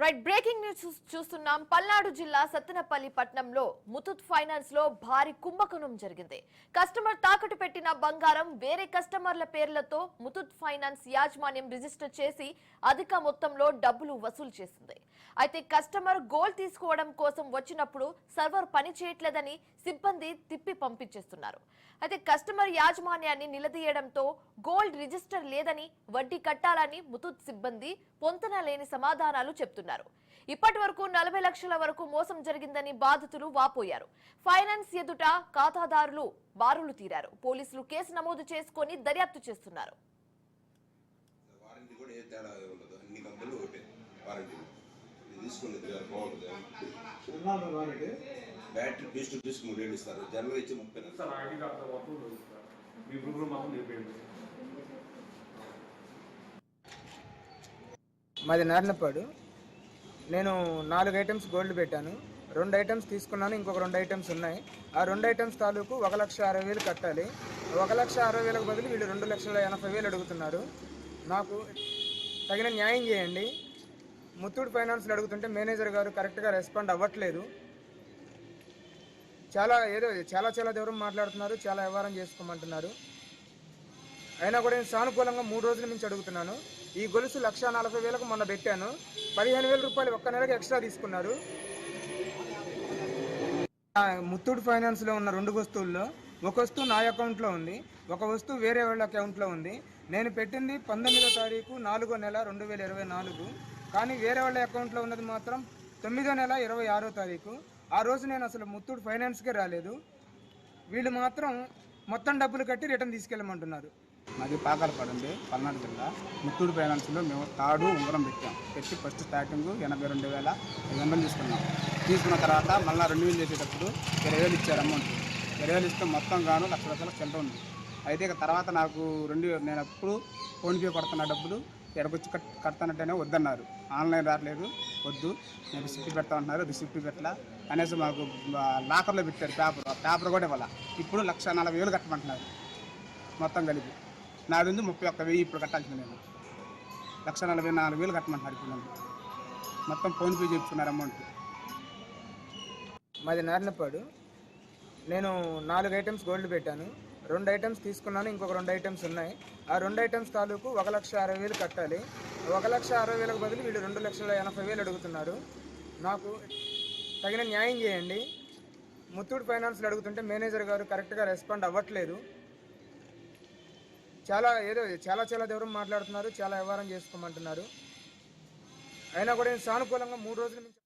Right breaking news చూస్తున్నాం. పల్నాడు జిల్లా సత్తెనపల్లి పట్టణంలో ముతూట్ ఫైనాన్స్లో భారీ కుంభకోణం జరిగింది. కస్టమర్ తాకట్టు పెట్టిన బంగారం వేరే కస్టమర్ల పేర్లతో ముతూట్ ఫైనాన్స్ యాజమాన్యం రిజిస్టర్ చేసి అధిక మొత్తంలో డబ్బులు వసూలు చేసింది. అయితే కస్టమర్ గోల్డ్ తీసుకోవడం కోసం వచ్చినప్పుడు సర్వర్ పని చేయట్లేదని సిబ్బంది తిప్పి పంపించేస్తున్నారు. అయితే కస్టమర్ యాజమాన్యాన్ని నిలదీయడంతో గోల్డ్ రిజిస్టర్ లేదని వడ్డీ కట్టాలని ముతుత్ సిబ్బంది పొంతన లేని సమాధానాలు చెప్తున్నారు. ఇప్పటి వరకు నలభై లక్షల వరకు మోసం జరిగిందని బాధితులు వాపోయారు. ఫైనాన్స్ ఎదుట ఖాతాదారులు బారులు తీరారు. పోలీసులు కేసు నమోదు చేసుకొని దర్యాప్తు చేస్తున్నారు. బ్యాటరీ పీస్ టు పీస్ మూడు వేలు ఇస్తారు. జనరల్ ఇచ్చి ముప్పై మీ మాది నారినపాడు నేను నాలుగు ఐటమ్స్ గోల్డ్ పెట్టాను. రెండు ఐటమ్స్ తీసుకున్నాను ఇంకొక రెండు ఐటమ్స్ ఉన్నాయి. ఆ రెండు ఐటమ్స్ తాలూకు ఒక లక్ష అరవై వేలు కట్టాలి. ఒక లక్ష అరవై వేలకు బదులు వీళ్ళు రెండు లక్షల ఎనభై వేలు అడుగుతున్నారు. నాకు తగిన న్యాయం చేయండి. ముత్తూట్ ఫైనాన్స్లో అడుగుతుంటే మేనేజర్ గారు కరెక్ట్గా రెస్పాండ్ అవ్వట్లేదు. చాలా ఏదో చాలా చాలా దూరం మాట్లాడుతున్నారు చాలా వ్యవహారం చేసుకోమంటున్నారు. అయినా కూడా నేను సానుకూలంగా మూడు రోజుల నుంచి అడుగుతున్నాను. ఈ గొలుసు లక్ష నలభై వేలకు మొన్న పెట్టాను. పదిహేను వేల రూపాయలు ఒక్క నెలకు ఎక్స్ట్రా తీసుకున్నారు. ముత్తూట్ ఫైనాన్స్లో ఉన్న రెండు వస్తువుల్లో ఒక వస్తువు నా అకౌంట్లో ఉంది ఒక వస్తువు వేరే వాళ్ళ అకౌంట్లో ఉంది. నేను పెట్టింది పంతొమ్మిదో తారీఖు నాలుగో నెల రెండు వేల ఇరవై నాలుగు. కానీ వేరే వాళ్ళ అకౌంట్లో ఉన్నది మాత్రం తొమ్మిదో నెల ఇరవై ఆరో తారీఖు. ఆ రోజు నేను అసలు ముత్తూట్ ఫైనాన్స్కే రాలేదు. వీళ్ళు మాత్రం మొత్తం డబ్బులు కట్టి రిటర్న్ తీసుకెళ్ళమంటున్నారు. మాది పాకాలపాడండి పల్నాడు జిల్లా. ముత్తూరు ఫైనాన్స్లో మేము తాడు ఉంగరం పెట్టాం. పెట్టి ఫస్ట్ స్టార్టింగ్ ఎనభై రెండు వేల ఐదు వందలు తీసుకున్నాం. తీసుకున్న తర్వాత మళ్ళీ రెండు వేలు చేసేటప్పుడు ఇరవై వేలు ఇచ్చారు అమౌంట్. ఇరవై వేలు ఇస్తే మొత్తం గాను లక్ష రూపాయల చిల్లర ఉంది. అయితే ఇక తర్వాత నాకు రెండు నేను అప్పుడు ఫోన్పే కొడుతున్న డబ్బులు ఎడకొచ్చి కట్ కడతానంటేనే వద్దన్నారు. ఆన్లైన్ రావట్లేదు వద్దు. నేను రిసిప్ట్ పెడతా ఉంటున్నారు రిసిప్ట్ పెట్టలా. కనీసం మాకు లాకర్లో పెట్టారు పేపర్. ఆ పేపర్ కూడా ఇవ్వాల. ఇప్పుడు లక్ష నలభై వేలు కట్టమంటున్నారు. మొత్తం కలిపి. నాలుగు ఉంది ముప్పై ఒక్క వెయ్యి ఇప్పుడు కట్టాల్సింది నేను లక్ష నలభై నాలుగు వేలు కట్టమంటున్నారు ఇప్పుడు మొత్తం ఫోన్పే చెప్తున్నారు అమౌంట్. మాది నారినపాడు నేను నాలుగు ఐటమ్స్ గోల్డ్ పెట్టాను. రెండు ఐటమ్స్ తీసుకున్నాను ఇంకొక రెండు ఐటమ్స్ ఉన్నాయి. ఆ రెండు ఐటమ్స్ తాలూకు ఒక లక్ష అరవై వేలు కట్టాలి. ఒక లక్ష అరవై వేలకు బదులు వీళ్ళు రెండు లక్షల ఎనభై వేలు అడుగుతున్నారు. నాకు తగిన న్యాయం చేయండి. ముత్తూట్ ఫైనాన్స్లో అడుగుతుంటే మేనేజర్ గారు కరెక్ట్గా రెస్పాండ్ అవ్వట్లేదు. చాలా ఏదో చాలా చాలా దూరం మాట్లాడుతున్నారు చాలా వ్యవహారం చేసుకోమంటున్నారు. అయినా కూడా నేను సానుకూలంగా మూడు రోజుల నుంచి